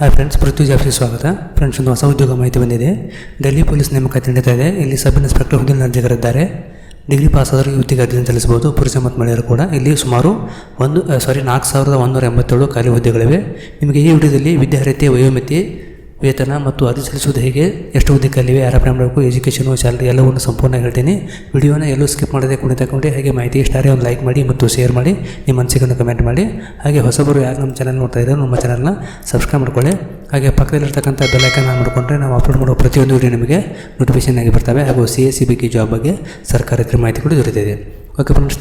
Hi friends ಪೃಥ್ವಿ ಜಾಫಿ ಸ್ವಾಗತ. Friends ಒಂದು ಹೊಸ ಉದ್ಯೋಗ ಮಾಹಿತಿ ಬಂದಿದೆ. ಡೆಲ್ಲಿ ಪೊಲೀಸ್ ನೇಮಕಾತಿ ನಡೀತಾ ಇದೆ. ಇಲ್ಲಿ ಸಬ್ ಇನ್ಸ್ಪೆಕ್ಟರ್ ಹುದ್ದೆಯಲ್ಲಿ ಅರ್ಜಿಗರಿದ್ದಾರೆ ಡಿಗ್ರಿ ಪಾಸ್ ಆದರೂ ಹುದ್ದೆಗೆ ಅರ್ಜಿಯನ್ನು ಸಲ್ಲಿಸಬಹುದು. ಪುರುಷ ಮತ್ತು ಮಹಿಳೆಯರು ಕೂಡ. ಇಲ್ಲಿ ಸುಮಾರು ಒಂದು ಸಾರಿ ನಾಲ್ಕು ಸಾವಿರದ ಒಂದೂರ ಎಂಬತ್ತೇಳು ಖಾಲಿ ಹುದ್ದೆಗಳಿವೆ. ನಿಮಗೆ ಈ ವಿಡಿಯೋದಲ್ಲಿ ವಿದ್ಯಾರ್ಹತೆ, ವಯೋಮಿತಿ ವೇತನ ಮತ್ತು ಅರ್ಜಿ ಸಲ್ಲಿಸುವುದು ಹೇಗೆ? ಎಷ್ಟು ಹುದ್ದೆ ಕಲಿವೆ ಯಾರ ಮಾಡಬೇಕು ಎಜುಕೇಷನು ಸ್ಯಾಲರಿ ಎಲ್ಲವನ್ನು ಸಂಪೂರ್ಣ ಹೇಳ್ತೀನಿ. ವಿಡಿಯೋನ ಎಲ್ಲೂ ಸ್ಕಿಪ್ ಮಾಡದೆ ಕುಣಿತ ತಗೊಂಡು ಹಾಗೆ ಮಾಹಿತಿ ಇಷ್ಟಾರೆ ಒಂದು ಲೈಕ್ ಮಾಡಿ ಮತ್ತು ಶೇರ್ ಮಾಡಿ, ನಿಮ್ಮ ಅನಿಸಿಕೆಯನ್ನು ಕಮೆಂಟ್ ಮಾಡಿ. ಹಾಗೆ ಹೊಸಬರು ಯಾರು ನಮ್ಮ ಚಾನಲ್ ನೋಡ್ತಾ ಇದ್ದಾರೆ ನಮ್ಮ ಚಾನಲ್ನ ಸಬ್ಸ್ಕ್ರೈಬ್ ಮಾಡ್ಕೊಳ್ಳಿ. ಹಾಗೆ ಪಕ್ಕದಲ್ಲಿರ್ತಕ್ಕಂಥ ಬೆಲ್ಲೈಕನ್ ಆನ್ ಮಾಡಿಕೊಂಡ್ರೆ ನಾವು ಅಪ್ಲೋಡ್ ಮಾಡೋ ಪ್ರತಿಯೊಂದು ವಿಡಿಯೋ ನಿಮಗೆ ನೋಟಿಫಿಕೇಶನ್ ಆಗಿ ಬರ್ತವೆ. ಹಾಗೂ ಸಿ ಎಸ್ ಸಿ ಬಗ್ಗೆ ಜಾಬ್ ಬಗ್ಗೆ ಸರ್ಕಾರದ ಮಾಹಿತಿ ಕೂಡ ದೊರೆತಿದೆ. ಓಕೆ ಫ್ರೆಂಡ್ಸ್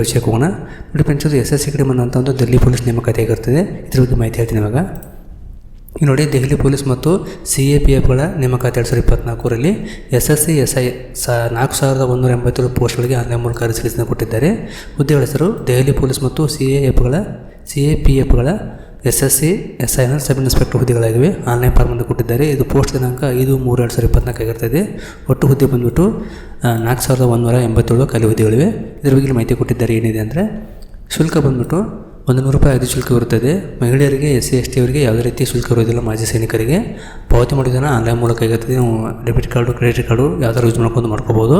ವಿಷಯಕ್ಕೆ ಹೋಗೋಣ. ನೋಡಿ ಫ್ರೆಂಡ್ಸ್ ಎಸ್ ಎಸ್ ಸಿ ಕಡೆ ಬಂದಂಥ ಒಂದು ದಿಲ್ಲಿ ಪೊಲೀಸ್ ನೇಮಕಾತಿ ಆಗಿರ್ತದೆ ಇದ್ರ ಬಗ್ಗೆ ಮಾಹಿತಿ ಹೇಳ್ತೀನಿ ಇವಾಗ. ನೋಡಿ, ದೆಹಲಿ ಪೊಲೀಸ್ ಮತ್ತು ಸಿ ಎ ಪಿ ಎಫ್ಗಳ ನೇಮಕಾತಿ ಎರಡು ಸಾವಿರದ ಇಪ್ಪತ್ನಾಲ್ಕರಲ್ಲಿ S S C, S I ಸ ನಾಲ್ಕು ಸಾವಿರದ ಒಂದೂರ ಎಂಬತ್ತೇಳು ಪೋಸ್ಟ್ಗಳಿಗೆ ಆನ್ಲೈನ್ ಮೂಲಕ ಅರ್ಜಿ ಸಲ್ಲಿಸಿದ ಕೊಟ್ಟಿದ್ದಾರೆ. ಹುದ್ದೆಗಳ ಹೆಸರು ದೆಹಲಿ ಪೊಲೀಸ್ ಮತ್ತು ಸಿ ಎ ಎಫ್ಗಳ C A P ಎಫ್ಗಳ, S S C, S I and sub inspector ಹುದ್ದೆಗಳಾಗಿವೆ. Online ಫಾರ್ಮನ್ನು ಕೊಟ್ಟಿದ್ದಾರೆ. ಇದು ಪೋಸ್ಟ್ ದಿನಾಂಕ ಐದು ಮೂರು ಎರಡು ಸಾವಿರದ ಇಪ್ಪತ್ನಾಲ್ಕು ಒಟ್ಟು ಹುದ್ದೆ ಬಂದುಬಿಟ್ಟು ನಾಲ್ಕು ಸಾವಿರದ ಒಂದೂರ ಎಂಬತ್ತೇಳು ಖಾಲಿ ಹುದ್ದೆಗಳಿವೆ. ಇದರ ಬಗ್ಗೆ ಮಾಹಿತಿ ಕೊಟ್ಟಿದ್ದಾರೆ ಏನಿದೆ ಅಂದರೆ, ಶುಲ್ಕ ಬಂದ್ಬಿಟ್ಟು ಒಂದು ನೂರು ರೂಪಾಯಿ ಅಗದಿ ಶುಲ್ಕ ಇರುತ್ತದೆ. ಮಹಿಳೆಯರಿಗೆ, ಎಸ್ ಸಿ ಎಸ್ ಟಿ ಅವರಿಗೆ ಯಾವುದೇ ರೀತಿ ಶುಲ್ಕ ಇರೋದಿಲ್ಲ ಮಾಜಿ ಸೈನಿಕರಿಗೆ ಪಾವತಿ ಮಾಡೋದನ್ನು ಆನ್ಲೈನ್ ಮೂಲಕ ಆಗಿರ್ತದೆ ನೀವು ಡೆಬಿಟ್ ಕಾರ್ಡು, ಕ್ರೆಡಿಟ್ ಕಾರ್ಡು ಯಾವ್ದಾರು ಯೂಸ್ ಮಾಡ್ಕೊಂಡು ಮಾಡ್ಕೋಬೋದು.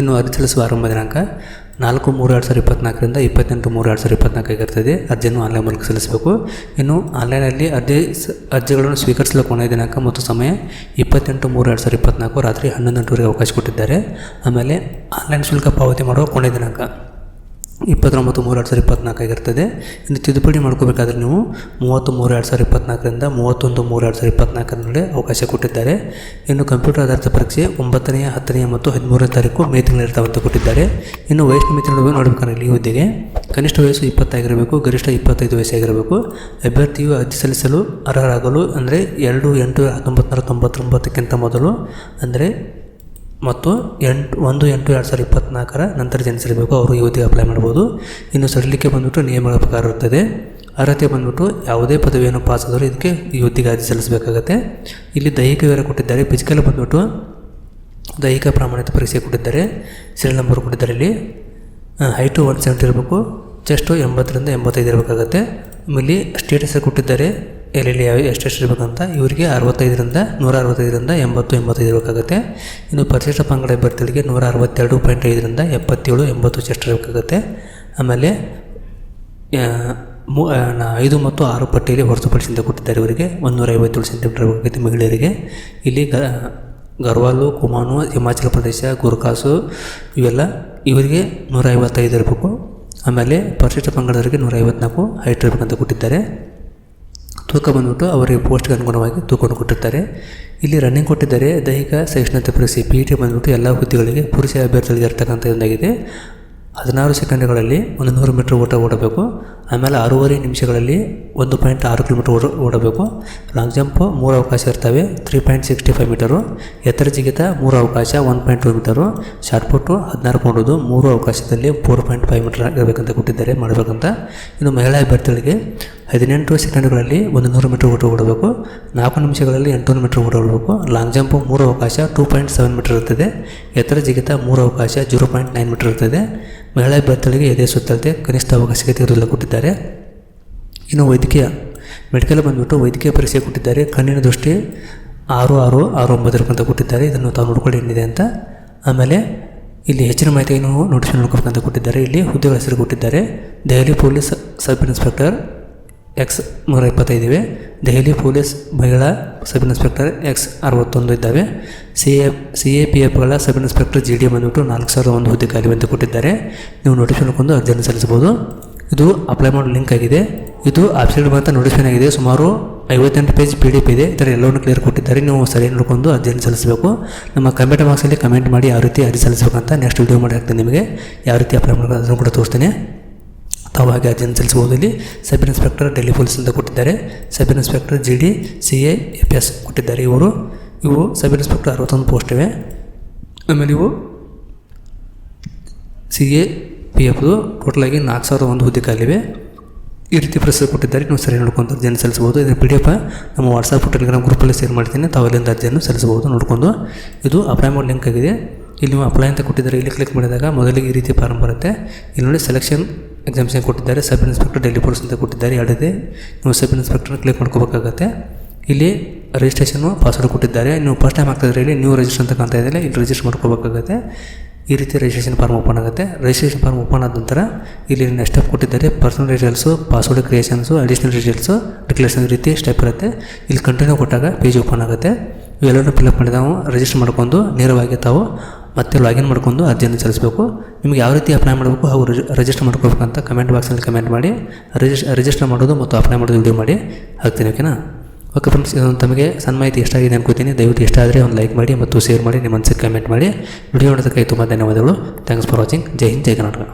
ಇನ್ನು ಅರ್ಜಿ ಸಲ್ಲಿಸುವ ಆರಂಭ ದಿನಾಂಕ ನಾಲ್ಕು ಮೂರು ಎರಡು ಸಾವಿರದ ಇಪ್ಪತ್ನಾಲ್ಕರಿಂದ ಇಪ್ಪತ್ತೆಂಟು ಮೂರು ಎರಡು ಸಾವಿರದ ಇಪ್ಪತ್ನಾಲ್ಕು ಆಗಿರ್ತದೆ ಅರ್ಜಿಯನ್ನು ಆನ್ಲೈನ್ ಮೂಲಕ ಸಲ್ಲಿಸಬೇಕು. ಇನ್ನು ಆನ್ಲೈನಲ್ಲಿ ಅರ್ಜಿ ಅರ್ಜಿಗಳನ್ನು ಸ್ವೀಕರಿಸಲು ಕೊನೆಯ ದಿನಾಂಕ ಮತ್ತು ಸಮಯ ಇಪ್ಪತ್ತೆಂಟು ಮೂರು ಎರಡು ಸಾವಿರದ ಇಪ್ಪತ್ನಾಲ್ಕು ರಾತ್ರಿ ಹನ್ನೊಂದು ಗಂಟೆವರೆಗೆ ಅವಕಾಶ ಕೊಟ್ಟಿದ್ದಾರೆ. ಆಮೇಲೆ ಆನ್ಲೈನ್ ಶುಲ್ಕ ಪಾವತಿ ಮಾಡುವ ಕೊನೆಯ ದಿನಾಂಕ. ಇಪ್ಪತ್ತೊಂಬತ್ತು ಮೂರು ಎರಡು ಸಾವಿರದ ಇಪ್ಪತ್ನಾಲ್ಕು ಆಗಿರ್ತದೆ. ಇನ್ನು ತಿದ್ದುಪಡಿ ಮಾಡ್ಕೋಬೇಕಾದ್ರೆ ನೀವು ಮೂವತ್ತು ಮೂರು ಎರಡು ಸಾವಿರದ ಇಪ್ಪತ್ನಾಲ್ಕರಿಂದ ಮೂವತ್ತೊಂದು ಮೂರು ಎರಡು ಸಾವಿರದ ಇಪ್ಪತ್ನಾಲ್ಕರ ನಡುವೆ ಅವಕಾಶ ಕೊಟ್ಟಿದ್ದಾರೆ. ಇನ್ನು ಕಂಪ್ಯೂಟರ್ ಆಧಾರಿತ ಪರೀಕ್ಷೆ ಒಂಬತ್ತನೆಯ, ಹತ್ತನೆಯ ಮತ್ತು ಹದಿಮೂರನೇ ತಾರೀಕು ಮೇ ತಿಂಗಳಿರ್ತಾವಂತ ಕೊಟ್ಟಿದ್ದಾರೆ. ಇನ್ನು ವಯಸ್ಸಿನ ಮಿತಿ ನಡುವೆ ನೋಡಬೇಕಾದ್ರೆ ಈ ಹುದ್ದೆಗೆ ಕನಿಷ್ಠ ವಯಸ್ಸು ಇಪ್ಪತ್ತಾಗಿರಬೇಕು, ಗರಿಷ್ಠ ಇಪ್ಪತ್ತೈದು ವಯಸ್ಸಾಗಿರಬೇಕು. ಅಭ್ಯರ್ಥಿಯು ಅರ್ಜಿ ಸಲ್ಲಿಸಲು ಅರ್ಹರಾಗಲು ಅಂದರೆ ಎರಡು ಎಂಟು ಹತ್ತೊಂಬತ್ತು ನೂರ ತೊಂಬತ್ತೊಂಬತ್ತಕ್ಕಿಂತ ಮೊದಲು ಅಂದರೆ ಮತ್ತು ಎಂಟು, ಒಂದು, ಎಂಟು, ಎರಡು ಸಾವಿರದ ಇಪ್ಪತ್ತ್ನಾಲ್ಕರ ನಂತರ ಜನಿಸಿರಬೇಕು ಅವರು ಯುವತಿಗೆ ಅಪ್ಲೈ ಮಾಡ್ಬೋದು. ಇನ್ನು ಸಡಿಲಿಕೆ ಬಂದುಬಿಟ್ಟು ನಿಯಮಗಳ ಪ್ರಕಾರ ಇರುತ್ತದೆ. ಅರ್ಹತೆ ಬಂದುಬಿಟ್ಟು ಯಾವುದೇ ಪದವಿಯನ್ನು ಪಾಸ್ ಆದರೂ ಇದಕ್ಕೆ ಯುವತಿಗೆ ಅರ್ಜಿ ಸಲ್ಲಿಸಬೇಕಾಗತ್ತೆ. ಇಲ್ಲಿ ದೈಹಿಕ ವಿವರ ಕೊಟ್ಟಿದ್ದಾರೆ. ಫಿಸಿಕಲ್ ಬಂದುಬಿಟ್ಟು ದೈಹಿಕ ಪ್ರಾಮಾಣಿಕ ಪರೀಕ್ಷೆ ಕೊಟ್ಟಿದ್ದಾರೆ. ಸೀರಿಯಲ್ ನಂಬರ್ ಕೊಟ್ಟಿದ್ದಾರೆ ಇಲ್ಲಿ. ಹೈಟು ಒನ್ ಸೆವೆಂಟಿ ಇರಬೇಕು. ಚೆಸ್ಟು ಎಂಬತ್ತರಿಂದ ಎಂಬತ್ತೈದು ಇರಬೇಕಾಗತ್ತೆ. ಆಮೇಲೆ ಸ್ಟೇಟಸ್ ಕೊಟ್ಟಿದ್ದಾರೆ. ಎಲ್ಲೆಲ್ಲಿ ಎಷ್ಟೆಷ್ಟು ಇರಬೇಕಂತ ಇವರಿಗೆ ಅರವತ್ತೈದರಿಂದ ನೂರ ಅರವತ್ತೈದರಿಂದ ಎಂಬತ್ತು ಎಂಬತ್ತೈದು ಇರಬೇಕಾಗುತ್ತೆ. ಇನ್ನು ಪರಿಶಿಷ್ಟ ಪಂಗಡ ಅಭ್ಯರ್ಥಿಗಳಿಗೆ ನೂರ ಅರವತ್ತೆರಡು ಪಾಯಿಂಟ್ ಐದರಿಂದ ಎಪ್ಪತ್ತೇಳು, ಎಂಬತ್ತು ಚೆಸ್ಟ್ ಇರಬೇಕಾಗುತ್ತೆ. ಆಮೇಲೆ ಮೂ ಐದು ಮತ್ತು ಆರು ಪಟ್ಟಿಯಲ್ಲಿ ಹೊರತುಪಡಿಸಿಂದ ಕೊಟ್ಟಿದ್ದಾರೆ ಇವರಿಗೆ. ಒಂದೂರ ಐವತ್ತೇಳು ಸೆಂಟಿಮೀಟರ್ ಇರಬೇಕಾಗುತ್ತೆ ಮಹಿಳೆಯರಿಗೆ. ಇಲ್ಲಿ ಗ, ಗರ್ವಾಲು, ಕುಮಾನು, ಹಿಮಾಚಲ ಪ್ರದೇಶ, ಗುರ್ಕಾಸು ಇವೆಲ್ಲ ಇವರಿಗೆ ನೂರ ಐವತ್ತೈದು ಇರಬೇಕು. ಆಮೇಲೆ ಪರಿಶಿಷ್ಟ ಪಂಗಡದವರಿಗೆ ನೂರ ಐವತ್ನಾಲ್ಕು ಹೈಟ್ ಇರಬೇಕಂತ ಕೊಟ್ಟಿದ್ದಾರೆ. ತೂಕ ಬಂದ್ಬಿಟ್ಟು ಅವರಿಗೆ ಪೋಸ್ಟ್ಗೆ ಅನುಗುಣವಾಗಿ ತೂಕವನ್ನು ಕೊಟ್ಟಿರ್ತಾರೆ. ಇಲ್ಲಿ ರನ್ನಿಂಗ್ ಕೊಟ್ಟಿದ್ದಾರೆ ದೈಹಿಕ ಸಹಿಷ್ಣುತೆ ಪರೀಕ್ಷೆ ಪಿ ಟಿ ಬಂದ್ಬಿಟ್ಟು ಎಲ್ಲ ಹುದ್ದೆಗಳಿಗೆ ಪುರುಷ ಅಭ್ಯರ್ಥಿಗಳಿಗೆ ಇರ್ತಕ್ಕಂಥ ಒಂದಾಗಿದೆ. ಹದಿನಾರು ಸೆಕೆಂಡ್ಗಳಲ್ಲಿ ಒಂದು ನೂರು ಮೀಟ್ರ್ ಓಟ ಓಡಬೇಕು. ಆಮೇಲೆ ಆರೂವರೆ ನಿಮಿಷಗಳಲ್ಲಿ ಒಂದು ಪಾಯಿಂಟ್ ಆರು ಕಿಲೋಮೀಟ್ರ್ ಓಡ ಓಡಬೇಕು. ಲಾಂಗ್ ಜಂಪು ಮೂರು ಅವಕಾಶ ಇರ್ತವೆ. Three point sixty five metre. ಎತ್ತರ ಜಿಗಿತ ಮೂರು ಅವಕಾಶ one point two metre. Shot put ಹದಿನಾರು ಕೊಂಡೋದು ಮೂರು ಅವಕಾಶದಲ್ಲಿ ಫೋರ್ ಪಾಯಿಂಟ್ ಫೈವ್ ಮೀಟರ್ ಇರಬೇಕಂತ ಕೊಟ್ಟಿದ್ದಾರೆ ಮಾಡಬೇಕಂತ. ಇನ್ನು ಮಹಿಳಾ ಅಭ್ಯರ್ಥಿಗಳಿಗೆ ಹದಿನೆಂಟು ಸೆಕೆಂಡ್ಗಳಲ್ಲಿ ಒಂದು ನೂರು ಮೀಟರ್ ಓಟ ಓಡಬೇಕು. ನಾಲ್ಕು ನಿಮಿಷಗಳಲ್ಲಿ ಎಂಟುನೂರು ಮೀಟರ್ ಓಟ ಓಡಬೇಕು. ಲಾಂಗ್ ಜಂಪು ಮೂರು ಅವಕಾಶ, ಟೂ ಪಾಯಿಂಟ್ ಸೆವೆನ್ ಮೀಟರ್ ಇರ್ತದೆ. ಎತ್ತರ ಜಿಗಿತ ಮೂರು ಅವಕಾಶ, ಜೀರೋ ಪಾಯಿಂಟ್ ನೈನ್ ಮೀಟರ್ ಇರ್ತದೆ. ಮಹಿಳಾ ಅಭ್ಯರ್ಥಿಗಳಿಗೆ ಎದೆ ಸುತ್ತಳತೆ ಕನಿಷ್ಠ ಅವಕಾಶಕ್ಕೆ ಇರೋದಿಲ್ಲ ಕೊಟ್ಟಿದ್ದಾರೆ. ಇನ್ನು ವೈದ್ಯಕೀಯ, ಮೆಡಿಕಲ್ ಬಂದುಬಿಟ್ಟು ವೈದ್ಯಕೀಯ ಪರೀಕ್ಷೆ ಕೊಟ್ಟಿದ್ದಾರೆ. ಕಣ್ಣಿನ ದೃಷ್ಟಿ ಆರು ಆರು ಆರು ಒಂಬತ್ತು ಅಂತ ಕೊಟ್ಟಿದ್ದಾರೆ. ಇದನ್ನು ತಾವು ನೋಡ್ಕೊಳ್ಳಿ ಏನಿದೆ ಅಂತ. ಆಮೇಲೆ ಇಲ್ಲಿ ಹೆಚ್ಚಿನ ಮಾಹಿತಿಯನ್ನು ನೋಟಿಸ್ ನೋಡ್ಕೋಬೇಕಂತ ಕೊಟ್ಟಿದ್ದಾರೆ. ಇಲ್ಲಿ ಹುದ್ದೆಗಳ ಹೆಸರು ಕೊಟ್ಟಿದ್ದಾರೆ. Delhi police sub inspector ex ನೂರ ಇಪ್ಪತ್ತೈದಿವೆ. ದೆಹಲಿ ಪೊಲೀಸ್ ಮಹಿಳಾ ಸಬ್ ಇನ್ಸ್ಪೆಕ್ಟರ್ ಎಕ್ಸ್ ಅರವತ್ತೊಂದು ಇದ್ದಾವೆ. C A C A P ಎಫ್ಗಳ sub inspector G D ಬಂದುಬಿಟ್ಟು ನಾಲ್ಕು ಸಾವಿರದ ಒಂದು ಹುದ್ದೆ ಖಾಲಿ ಕೊಟ್ಟಿದ್ದಾರೆ. ನೀವು ನೋಟಿಫಿಕೇಶನ್ ಕೊಂದು ಅರ್ಜಿಯನ್ನು ಸಲ್ಲಿಸಬಹುದು. ಇದು ಅಪ್ಲೈ ಮಾಡೋ ಲಿಂಕ್ ಆಗಿದೆ. ಇದು ಆಪ್ಸೈಡ್ ಬಂತ ನೋಟಿಫಿಕೇಶನ್ ಆಗಿದೆ. ಸುಮಾರು ಐವತ್ತೆಂಟು ಪೇಜ್ ಪಿ ಡಿ ಪಿ ಇದೆ. ಇದರ ಎಲ್ಲವನ್ನು ಕ್ಲಿಯರ್ ಕೊಟ್ಟಿದ್ದಾರೆ. ನೀವು ಸರಿಯಾಗಿ ನೋಡ್ಕೊಂಡು ಅರ್ಜಿಯನ್ನು ಸಲ್ಲಿಸಬೇಕು. ನಮ್ಮ ಕಮೆಂಟ್ ಬಾಕ್ಸಲ್ಲಿ ಕಮೆಂಟ್ ಮಾಡಿ ಯಾವ ರೀತಿ ಅರ್ಜಿ ಸಲ್ಲಿಸಬೇಕಂತ ನೆಕ್ಸ್ಟ್ ವಿಡಿಯೋ ಮಾಡಿ ಹಾಕ್ತೀನಿ ನಿಮಗೆ. ಯಾವ ರೀತಿ ಅಪ್ಲೈ ಮಾಡೋದು ಕೂಡ ತೋರಿಸ್ತೀನಿ. ತಾವು ಹಾಗೆ ಅರ್ಜಿಯನ್ನು ಸಲ್ಲಿಸಬಹುದು. ಇಲ್ಲಿ ಸಬ್ ಇನ್ಸ್ಪೆಕ್ಟರ್ ಡೆಲ್ಲಿ ಪೊಲೀಸ್ ಅಂತ ಕೊಟ್ಟಿದ್ದಾರೆ. Sub inspector G D C A F S ಕೊಟ್ಟಿದ್ದಾರೆ ಇವರು. ಇವು ಸಬ್ ಇನ್ಸ್ಪೆಕ್ಟರ್ ಅರವತ್ತೊಂದು ಪೋಸ್ಟ್ ಇವೆ. ಆಮೇಲೆ ಇವು ಸಿ ಎ ಪಿ ಎಫ್ದು ಟೋಟಲಾಗಿ ನಾಲ್ಕು ಸಾವಿರದ ಒಂದು ಹುದ್ದೆ ಕಾಲಿವೆ ಈ ರೀತಿ ಪ್ರೊಸೆಸ್ ಕೊಟ್ಟಿದ್ದಾರೆ. ನೀವು ಸರಿ ನೋಡ್ಕೊಂಡು ಅರ್ಜಿಯನ್ನು ಸಲ್ಲಿಸಬಹುದು. ಇದನ್ನು ಪಿ ಡಿ ಎಫ್ ನಮ್ಮ ವಾಟ್ಸಪ್ ಟೆಲಿಗ್ರಾಮ್ ಗ್ರೂಪಲ್ಲಿ ಶೇರ್ ಮಾಡ್ತೀನಿ. ತಾವಲ್ಲಿಂದ ಅರ್ಜಿಯನ್ನು ಸಲ್ಲಿಸಬಹುದು. ನೋಡಿಕೊಂಡು ಇದು ಅಪ್ಲೈ ಮಾಡೋ ಲಿಂಕ್ ಆಗಿದೆ. ಇಲ್ಲಿ ನೀವು ಅಪ್ಲೈ ಅಂತ ಕೊಟ್ಟಿದ್ದಾರೆ. ಇಲ್ಲಿ ಕ್ಲಿಕ್ ಮಾಡಿದಾಗ ಮೊದಲಿಗೆ ಈ ರೀತಿ ಫಾರ್ಮ್ ಬರುತ್ತೆ. ಇಲ್ಲಿ ನೋಡಿ ಸೆಲೆಕ್ಷನ್ ಎಕ್ಸಾಮಿಷನ್ ಕೊಟ್ಟಿದ್ದಾರೆ ಸಬ್ ಇನ್ಸ್ಪೆಕ್ಟರ್ ಡೆಲ್ಲಿ ಪೊಲೀಸ್ ಅಂತ ಕೊಟ್ಟಿದ್ದಾರೆ, ಎರಡಿದೆ. ನೀವು ಸಬ್ ಇನ್ಸ್ಪೆಕ್ಟರ್ ಕ್ಲಿಕ್ ಮಾಡ್ಕೋಬೇಕಾಗತ್ತೆ. ಇಲ್ಲಿ ರಿಜಿಸ್ಟ್ರೇಷನು ಪಾಸ್ವರ್ಡ್ ಕೊಟ್ಟಿದ್ದಾರೆ. ನೀವು ಫಸ್ಟ್ ಟೈಮ್ ಆಗ್ತಾಯಿದ್ರೆ ಇಲ್ಲಿ ನ್ಯೂ ರಿಜಿಸ್ಟರ್ ಅಂತ ಕಾಣ್ತಾ ಇದ್ದಾರೆ ಇಲ್ಲಿ ರಿಜಿಸ್ಟರ್ ಮಾಡ್ಕೋಬೇಕಾಗತ್ತೆ. ಈ ರೀತಿ ರಿಜಿಸ್ಟ್ರೇಷನ್ ಫಾರ್ಮ್ ಓಪನ್ ಆಗುತ್ತೆ. ರಿಜಿಸ್ಟ್ರೇಷನ್ ಫಾರ್ಮ್ ಓಪನ್ ಆದ ನಂತರ ಇಲ್ಲಿ ನೆಕ್ಸ್ಟ್ ಸ್ಟೆಪ್ ಕೊಟ್ಟಿದ್ದಾರೆ. Personal details password creations additional details declaration ರೀತಿ ಸ್ಟೆಪ್ ಇರುತ್ತೆ. ಇಲ್ಲಿ ಕಂಟಿನ್ಯೂ ಕೊಟ್ಟಾಗ ಪೇಜ್ ಓಪನ್ ಆಗುತ್ತೆ. ಇವೆಲ್ಲರೂ ಫಿಲಪ್ ಮಾಡಿ ರಿಜಿಸ್ಟರ್ ಮಾಡ್ಕೊಂಡು ನೇರವಾಗಿ ತಾವು ಮತ್ತೆ ಲಾಗಿನ್ ಮಾಡ್ಕೊಂಡು ಅರ್ಜಿಯನ್ನು ಸಲ್ಲಿಸಬೇಕು. ನಿಮಗೆ ಯಾವ ರೀತಿ ಅಪ್ಲೈ ಮಾಡಬೇಕು ಹಾಗೂ ರಿಜಿಸ್ಟರ್ ಮಾಡ್ಕೋಬೇಕಂತ ಕಮೆಂಟ್ ಬಾಕ್ಸಲ್ಲಿ ಕಮೆಂಟ್ ಮಾಡಿ ರಿಜಿಸ್ ರಿಜಿಸ್ಟರ್ ಮಾಡೋದು ಮತ್ತು ಅಪ್ಲೈ ಮಾಡೋದು ವಿಡಿಯೋ ಮಾಡಿ ಹಾಕ್ತೀನಿ ಓಕೆನಾ ಓಕೆ ಫ್ರೆಂಡ್ಸ್ ಇದೊಂದು ತಮಗೆ ಸಣ್ಣ ಮಾಹಿತಿ ಎಷ್ಟಾಗಿದೆ ಅನ್ಕೋತೀನಿ. ದಯವಿಟ್ಟು ಇಷ್ಟ ಆದರೆ ಒಂದು ಲೈಕ್ ಮಾಡಿ ಮತ್ತು ಶೇರ್ ಮಾಡಿ, ನಿಮ್ಮ ಮನಸ್ಸಿಗೆ ಕಮೆಂಟ್ ಮಾಡಿ. ವಿಡಿಯೋ ನೋಡೋದಕ್ಕೆ ತುಂಬ ಧನ್ಯವಾದಗಳು. ಥ್ಯಾಂಕ್ಸ್ ಫಾರ್ ವಾಚಿಂಗ್ ಜೈ ಹಿಂದ್, ಜೈ ಕರ್ನಾಟಕ.